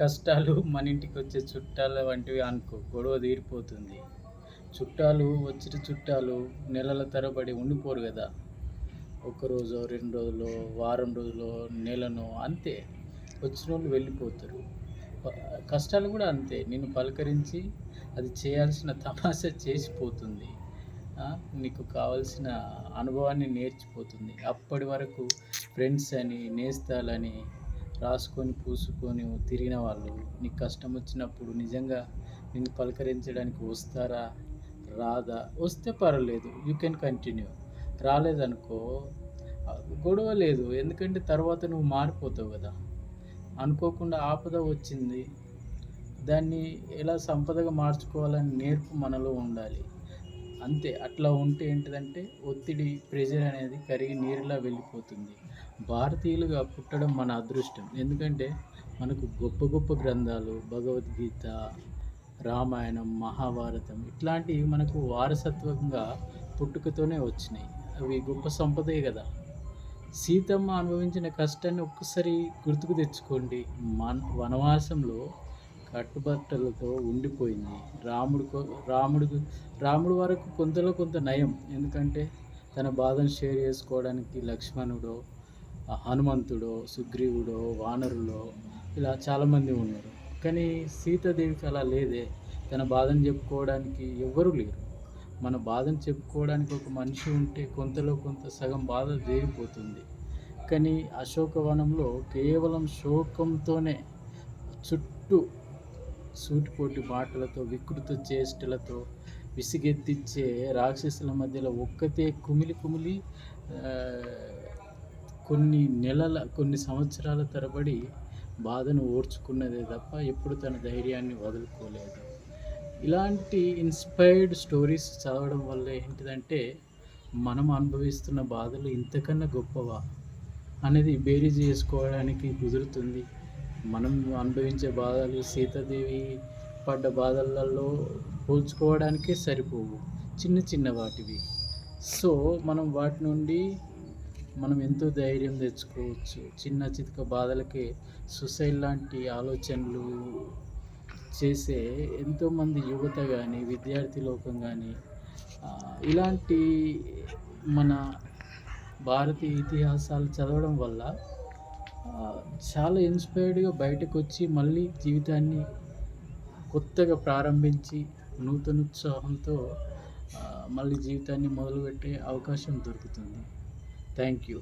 కష్టాలు మన ఇంటికి వచ్చే చుట్టాల వంటివి అనుకో గొడవ తీరిపోతుంది. చుట్టాలు వచ్చిన చుట్టాలు నెలల తరబడి ఉండిపోరు కదా. ఒకరోజు రెండు రోజులు వారం రోజులు నెలను అంతే. వచ్చిన వాళ్ళు వెళ్ళిపోతారు కష్టాలు కూడా అంతే. నేను పలకరించి అది చేయాల్సిన తమాషా చేసిపోతుంది. నీకు కావాల్సిన అనుభవాన్ని నేర్చిపోతుంది. అప్పటి వరకు ఫ్రెండ్స్ అని నేస్తాలని రాసుకొని పూసుకొని తిరిగిన వాళ్ళు నీకు కష్టం వచ్చినప్పుడు నిజంగా నిన్ను పలకరించడానికి వస్తారా? రాదా? వస్తే పర్వాలేదు యూ కెన్ కంటిన్యూ రాలేదనుకో గొడవ లేదు ఎందుకంటే తర్వాత నువ్వు మారిపోతావు కదా. అనుకోకుండా ఆపద వచ్చింది దాన్ని ఎలా సంపదగా మార్చుకోవాలని నేర్పు మనలో ఉండాలి. అంతే. అట్లా ఉంటే ఏంటిదంటే ఒత్తిడి ప్రెషర్ అనేది కరిగి నీరులా వెళ్ళిపోతుంది. భారతీయులుగా పుట్టడం మన అదృష్టం. ఎందుకంటే మనకు గొప్ప గొప్ప గ్రంథాలు భగవద్గీత రామాయణం మహాభారతం ఇట్లాంటివి మనకు వారసత్వంగా పుట్టుకతోనే వచ్చినాయి. అవి గొప్ప సంపదే కదా. సీతమ్మ అనుభవించిన కష్టాన్ని ఒక్కసారి గుర్తుకు తెచ్చుకోండి. మన వనవాసంలో కట్టుబట్టలతో ఉండిపోయింది. రాముడు రాముడు రాముడు వరకు కొంతలో కొంత నయం. ఎందుకంటే తన బాధను షేర్ చేసుకోవడానికి లక్ష్మణుడో హనుమంతుడో సుగ్రీవుడో వానరులో ఇలా చాలామంది ఉన్నారు. కానీ సీతాదేవికి అలా లేదే. తన బాధను చెప్పుకోవడానికి ఎవ్వరూ లేరు. మన బాధను చెప్పుకోవడానికి ఒక మనిషి ఉంటే కొంతలో కొంత సగం బాధ జరిగిపోతుంది కానీ అశోకవనంలో కేవలం శోకంతోనే చుట్టూ సూటిపోటి మాటలతో వికృత చేష్టలతో విసిగెత్తిచ్చే రాక్షసుల మధ్యలో ఒక్కతే కుమిలి కుమిలి కొన్ని నెలల కొన్ని సంవత్సరాల తరబడి బాధను ఓర్చుకున్నదే తప్ప ఎప్పుడు తన ధైర్యాన్ని వదులుకోలేదు. ఇలాంటి ఇన్స్పైర్డ్ స్టోరీస్ చదవడం వల్ల ఏంటిదంటే మనం అనుభవిస్తున్న బాధలు ఇంతకన్నా గొప్పవా? అనేది బేరీజ్ చేసుకోవడానికి కుదురుతుంది. మనం అనుభవించే బాధలు సీతాదేవి పడ్డ బాధలలో పోల్చుకోవడానికే సరిపోవు. చిన్న చిన్న వాటివి. సో మనం వాటి నుండి మనం ఎంతో ధైర్యం తెచ్చుకోవచ్చు. చిన్న చితక బాధలకే సుసైడ్ లాంటి ఆలోచనలు చేసే ఎంతోమంది యువత కానీ విద్యార్థి లోకం కానీ ఇలాంటి మన భారతీయ ఇతిహాసాలు చదవడం వల్ల చాలా ఇన్స్పైర్డ్గా బయటకు వచ్చి మళ్ళీ జీవితాన్ని కొత్తగా ప్రారంభించి నూతనోత్సాహంతో మళ్ళీ జీవితాన్ని మొదలుపెట్టే అవకాశం దొరుకుతుంది. Thank you